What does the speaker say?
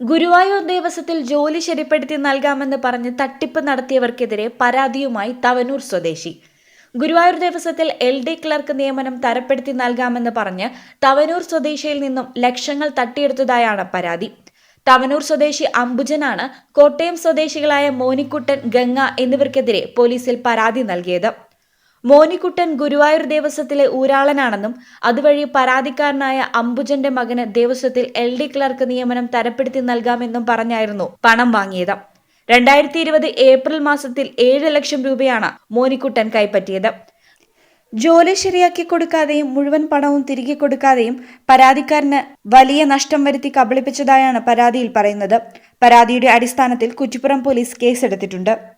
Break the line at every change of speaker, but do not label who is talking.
ഗുരുവായൂർ ദേവസ്വത്തിൽ ജോലി ശരിപ്പെടുത്തി നൽകാമെന്ന് പറഞ്ഞ് തട്ടിപ്പ് നടത്തിയവർക്കെതിരെ പരാതിയുമായി തവനൂർ സ്വദേശി. ഗുരുവായൂർ ദേവസ്വത്തിൽ എൽ ഡി ക്ലർക്ക് നിയമനം തരപ്പെടുത്തി നൽകാമെന്ന് പറഞ്ഞ് തവനൂർ സ്വദേശിയിൽ നിന്നും ലക്ഷങ്ങൾ തട്ടിയെടുത്തതായാണ് പരാതി. തവനൂർ സ്വദേശി അംബുജനാണ് കോട്ടയം സ്വദേശികളായ മോനിക്കുട്ടൻ ഗംഗ എന്നിവർക്കെതിരെ പോലീസിൽ പരാതി നൽകിയത്. മോനിക്കുട്ടൻ ഗുരുവായൂർ ദേവസ്വത്തിലെ ഊരാളനാണെന്നും അതുവഴി പരാതിക്കാരനായ അംബുജന്റെ മകന് ദേവസ്വത്തിൽ എൽ ഡി ക്ലർക്ക് നിയമനം തരപ്പെടുത്തി നൽകാമെന്നും പറഞ്ഞായിരുന്നു പണം വാങ്ങിയത്. രണ്ടായിരത്തി ഇരുപത് ഏപ്രിൽ മാസത്തിൽ ഏഴ് ലക്ഷം രൂപയാണ് മോനിക്കുട്ടൻ കൈപ്പറ്റിയത്. ജോലി ശരിയാക്കി കൊടുക്കാതെയും മുഴുവൻ പണവും തിരികെ കൊടുക്കാതെയും പരാതിക്കാരന് വലിയ നഷ്ടം വരുത്തി കബളിപ്പിച്ചതായാണ് പരാതിയിൽ പറയുന്നത്. പരാതിയുടെ അടിസ്ഥാനത്തിൽ കുറ്റിപ്പുറം പോലീസ് കേസെടുത്തിട്ടുണ്ട്.